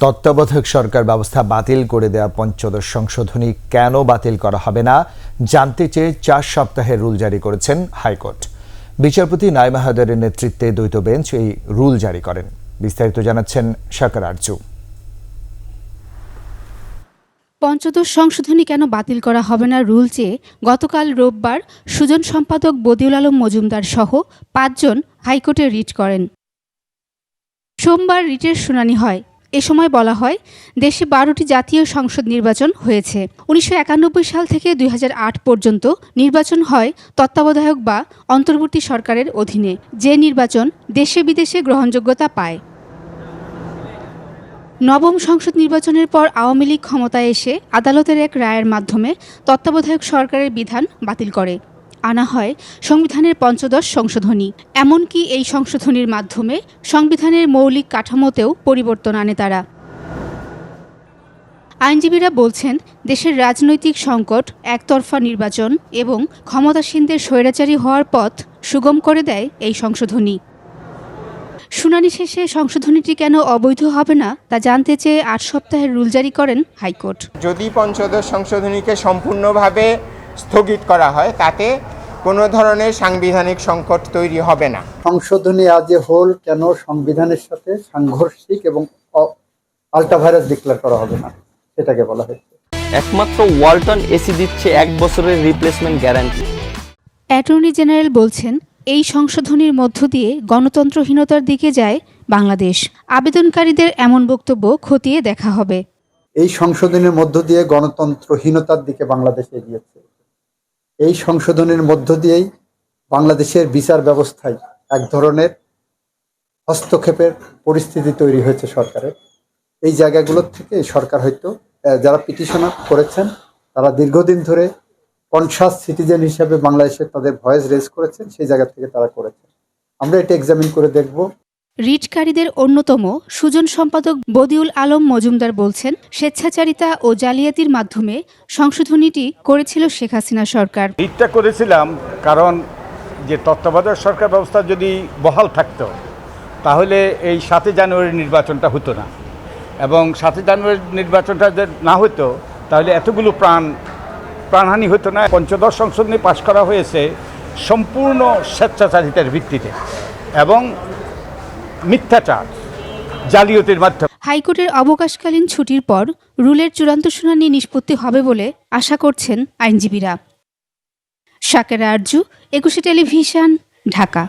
তত্ত্বাবধায়ক সরকার ব্যবস্থা বাতিল করে দেওয়া পঞ্চদশ সংশোধনী কেন বাতিল করা হবে না, জানতে চেয়ে চার সপ্তাহের রুল জারি করেছেন হাইকোর্ট। বিচারপতি নাইমা হায়দারের নেতৃত্বে দ্বৈত বেঞ্চ এই রুল জারি করেন। বিস্তারিত জানাচ্ছেন শাকার আরজু। পঞ্চদশ সংশোধনী কেন বাতিল করা হবে না রুল চেয়ে গতকাল রোববার সুজন সম্পাদক বদিউল আলম মজুমদার সহ পাঁচজন হাইকোর্টে রিট করেন। সোমবার রিটের শুনানি হয়। এ সময় বলা হয়, দেশে বারোটি জাতীয় সংসদ নির্বাচন হয়েছে। উনিশশো একানব্বই সাল থেকে দুই হাজার আট পর্যন্ত নির্বাচন হয় তত্ত্বাবধায়ক বা অন্তর্বর্তী সরকারের অধীনে। যে নির্বাচন দেশে বিদেশে গ্রহণযোগ্যতা পায়। নবম সংসদ নির্বাচনের পর আওয়ামী লীগ ক্ষমতায় এসে আদালতের এক রায়ের মাধ্যমে তত্ত্বাবধায়ক সরকারের বিধান বাতিল করে। আনা হয় সংবিধানের পঞ্চদশ সংশোধনী। এমনকি এই সংশোধনীর মাধ্যমে সংবিধানের মৌলিক কাঠামোতেও পরিবর্তন আনে তারা। আইনজীবীরা বলছেন, দেশের রাজনৈতিক সংকট, একতরফা নির্বাচন এবং ক্ষমতাসীনদের স্বৈরাচারী হওয়ার পথ সুগম করে দেয় এই সংশোধনী। শুনানি শেষে সংশোধনীটি কেন অবৈধ হবে না, তা জানতে চেয়ে আট সপ্তাহের রুল জারি করেন হাইকোর্ট। যদি পঞ্চদশ সংশোধনীকে সম্পূর্ণভাবে স্থগিত করা হয় তাতে কোনো ধরনের সাংবিধানিক সংকট তৈরি হবে না। সংশোধনী আজ এ হোল কেন সংবিধানের সাথে সাংঘর্ষিক এবং আল্ট্রাভাইরাস ডিক্লেয়ার করা হবে না? সেটাকে বলা হয়েছে। একমাত্র ওয়ালটন এসি দিচ্ছে এক বছরের রিপ্লেসমেন্ট গ্যারান্টি। অ্যাটর্নি জেনারেল বলছেন এই সংশোধনীর মধ্য দিয়ে গণতন্ত্রহীনতার দিকে যায় বাংলাদেশ। আবেদনকারীদের এমন বক্তব্য খতিয়ে দেখা হবে। এই সংশোধনের মধ্য দিয়ে গণতন্ত্রহীনতার দিকে বাংলাদেশ এগিয়েছে। এই সংশোধনের মধ্য দিয়েই বাংলাদেশের বিচার ব্যবস্থায় এক ধরনের হস্তক্ষেপের পরিস্থিতি তৈরি হয়েছে সরকারের। এই জায়গাগুলোর থেকে সরকার হয়তো যারা পিটিশনার করেছেন, তারা দীর্ঘদিন ধরে কনসাস সিটিজেন হিসাবে বাংলাদেশে তাদের ভয়েস রেজ করেছেন, সেই জায়গা থেকে তারা করেছেন। আমরা এটা এক্সামিন করে দেখব রিটকারীদের অন্যতম সুজন সম্পাদক বদিউল আলম মজুমদার বলছেন, স্বেচ্ছাচারিতা ও জালিয়াতির মাধ্যমে সংশোধনীটি করেছিল শেখ হাসিনা সরকার। রিটটা করেছিলাম কারণ যে তত্ত্বাবধায়ক সরকার ব্যবস্থা যদি বহাল থাকত, তাহলে এই সাতই জানুয়ারি নির্বাচনটা হতো না। এবং সাতই জানুয়ারি নির্বাচনটা না হতো, তাহলে এতগুলো প্রাণ, প্রাণহানি হতো না। পঞ্চদশ সংশোধনী পাশ করা হয়েছে সম্পূর্ণ স্বেচ্ছাচারিতার ভিত্তিতে। এবং মিথ্যাচার জালিয়াতির মাধ্যমে। হাইকোর্টের অবকাশকালীন ছুটির পর রুলের চূড়ান্ত শুনানি নিষ্পত্তি হবে বলে আশা করছেন আইনজীবীরা। সাকেরা আরজু, একুশে টেলিভিশন, ঢাকা।